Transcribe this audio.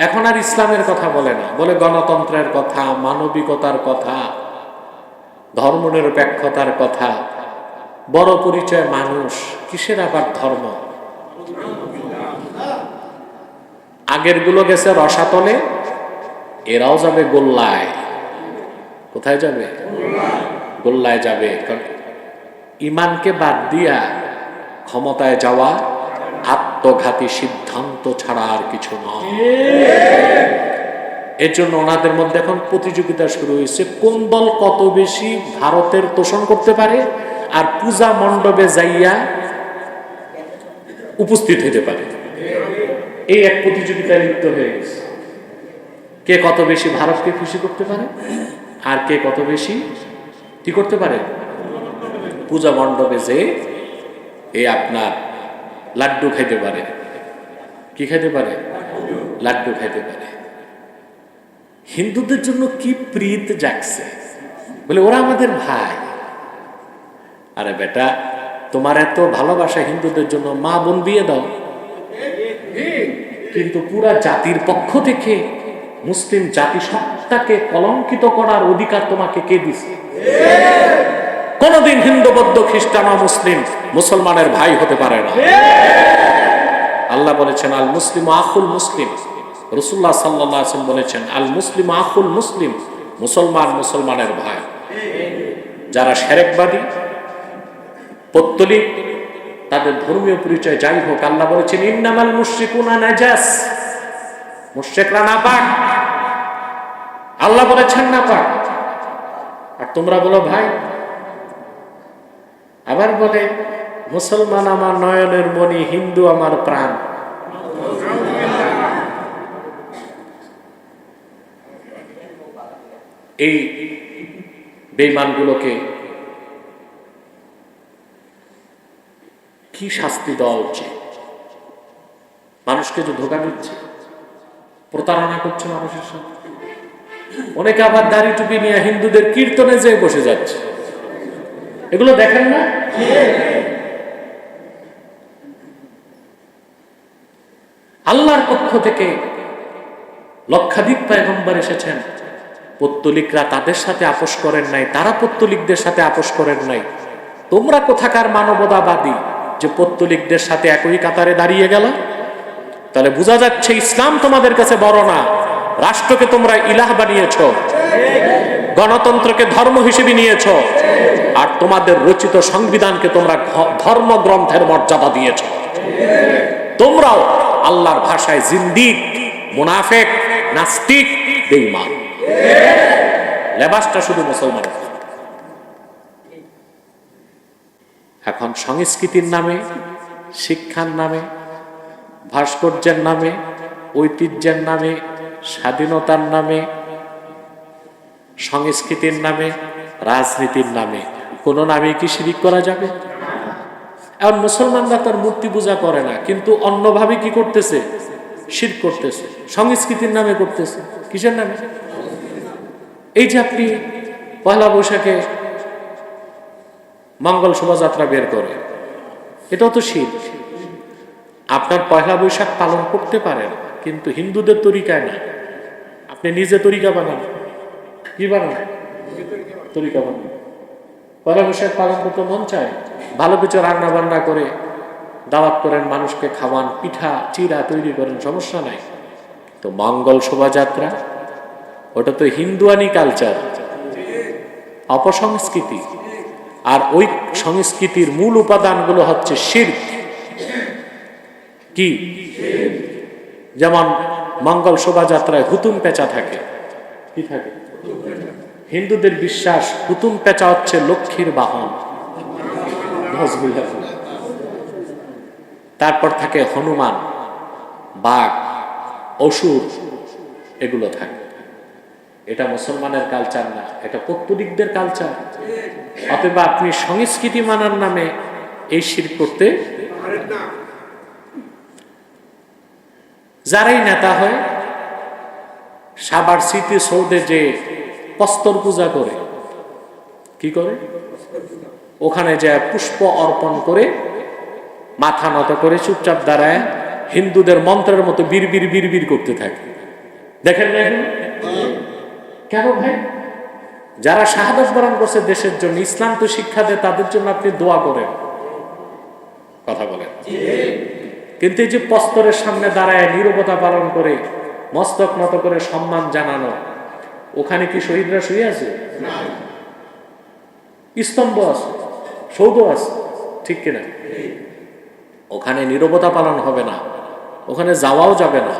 এখন আর ইসলামের কথা বলে না। বলে গণতন্ত্রের কথা, মানবিকতার কথা, ধর্মনিরপেক্ষতার কথা। বড় পরিচয় মানুষ, কিসের আবার ধর্ম? আগেরগুলো গেছে রসাতলে, এরাও যাবে গোল্লায়। কোথায় যাবে? গোল্লায় যাবে। ইমানকে বাদ দিয়া ক্ষমতায় যাওয়া আত্মঘাতী সিদ্ধান্ত ছাড়া আর কিছু নয়। এর জন্য ওনাদের মধ্যে এখন প্রতিযোগিতা শুরু হয়েছে। কোন দল কত বেশি ভারতের তোষণ করতে পারে? আর পূজা মণ্ডপে যাইয়া উপস্থিত হইতে পারে। এই এক প্রতিযোগিতায় লিপ্ত হয়ে গেছে। কে কত বেশি ভারতকে খুশি করতে পারে? আর কে কত বেশি কি করতে পারে? পূজা মণ্ডপে যে এই আপনার লাড্ডু খাইতে পারে। কি খাইতে পারে? লাড্ডু খাইতে পারে। হিন্দুদের জন্য কি প্রীত জাগছে? বলে, ওরা আমাদের ভাই। আরে বেটা, তোমার এত ভালোবাসা হিন্দুদের জন্য, মা বোন বিয়ে দাও। কিন্তু পুরা জাতির পক্ষ থেকে মুসলিম জাতি সত্তাকে কলঙ্কিত করার অধিকার তোমাকে কে দিছে? কোনদিন হিন্দু, বৌদ্ধ, খ্রিস্টান ও মুসলিম মুসলমানের ভাই হতে পারে না। আল্লাহ বলেছেন, আল মুসলিম আখুল মুসলিম। রসুল্লাহ সাল্লাম বলেছেন, আল মুসলিম আখুল মুসলিম। মুসলমান মুসলমানের ভাই। যারা সেরেকবাদী, পত্তলিক, তাদের ধর্মীয় পরিচয় যাই হোক, আল্লাহ বলেছেন, ইন্নামাল মুশরিকুনা নাজাস। মুশরিকরা না পাক আল্লাহ বলেছেন না পাক আর তোমরা বলো, ভাই আবার বলে, মুসলমান আমার নয়নের মণি, হিন্দু আমার প্রাণ। এই বেইমানগুলোকে কি শাস্তি দেওয়া উচিত? মানুষকে যে ধোকা দিচ্ছে, প্রতারণা করছে মানুষের সাথে। অনেকে আবার দাড়ি টুপি নিয়ে হিন্দুদের কীর্তনে যেয়ে বসে যাচ্ছে। এগুলো দেখেন না? আল্লাহর পক্ষ থেকে লক্ষাধিক পয়গম্বর এসেছেন। পত্তলিকরা তাদের সাথে আপোষ করেন নাই, তারা পত্তলিকদের সাথে আপোষ করেন নাই। তোমরা কোথাকার মানবতাবাদী যে পত্তলিকদের সাথে একই কাতারে দাঁড়িয়ে গেল? তাহলে বোঝা যাচ্ছে ইসলাম তোমাদের কাছে বড় না, রাষ্ট্রকে তোমরা ইলাহ বানিয়েছ। গণতন্ত্রকে ধর্ম হিসেবে নিয়েছ। আর তোমাদের রচিত সংবিধানকে তোমরা ধর্মগ্রন্থের মর্যাদা দিয়েছ। তোমরাও আল্লাহর ভাষায় জিন্দিক, মুনাফেক, নাস্তিক, বেঈমান। লেবাসটা শুধু মুসলমানের। এখন সংস্কৃতির নামে, শিক্ষার নামে, ভাস্কর্যের নামে, ঐতিহ্যের নামে, স্বাধীনতার নামে সংস্কৃতির নামে, রাজনীতির নামে, কোনো নামে কি শিরিক করা যাবে? এখন মুসলমানরা তার মূর্তি পূজা করে না, কিন্তু অন্যভাবে কি করতেছে? শির করতেছে, সংস্কৃতির নামে করতেছে। কিসের নামে? এই যে আপনি পয়লা বৈশাখে মঙ্গল শোভাযাত্রা বের করে, এটাও তো শীত আপনার পয়লা বৈশাখ পালন করতে পারেন, কিন্তু হিন্দুদের তরিকায় না। আপনি নিজে তরিকা বানান। কি বানান তরিকা বানান পয়লা বৈশাখ পালন করতে মন চায়? ভালো কিছু রান্না বান্না করে দাওয়াত করেন মানুষকে খাওয়ান, পিঠা, চিরা তৈরি করেন, সমস্যা নাই। তো মঙ্গল শোভাযাত্রা, ওটা তো হিন্দুয়ানি কালচার অপসংস্কৃতি। আর ওই সংস্কৃতির মূল উপাদানগুলো হচ্ছে শির কি? যেমন মঙ্গল শোভাযাত্রায় হুতুম পেঁচা থাকে। কি থাকে? হিন্দুদের বিশ্বাস হুতুম পেঁচা হচ্ছে লক্ষ্মীর বাহন। তারপর থাকে হনুমান, বাঘ, অসুর, এগুলো থাকে। এটা মুসলমানের কালচার না, এটা পত্তলিকদের কালচার অথবা আপনি সংস্কৃতি মানার নামে এই শির করতে যারাই নেতা হয় সাবার স্মৃতি সৌদে যে পস্তর পূজা করে, কি করে? ওখানে যে পুষ্প অর্পণ করে মাথা নত করে চুপচাপ দাঁড়ায়, হিন্দুদের মন্ত্রের মতো বীর বীর বীর করতে থাকে। দেখেন না কেন ভাই? যারা শাহাদত বরণ করছে দেশের জন্য, ইসলাম তো শিক্ষা দেয়, তাদের জন্য আপনি দোয়া করেন। কথা বলেন। কিন্তু এই যে পস্তরের সামনে দাঁড়ায়, নীরবতা পালন করে মস্তক নত করে সম্মান জানানো। ওখানে কি শহীদরা শুয়ে আছে? স্তম্ভ আছে, সৌধ আছে, ঠিক কিনা? ওখানে নিরবতা পালন হবে না, ওখানে যাওয়াও যাবে না।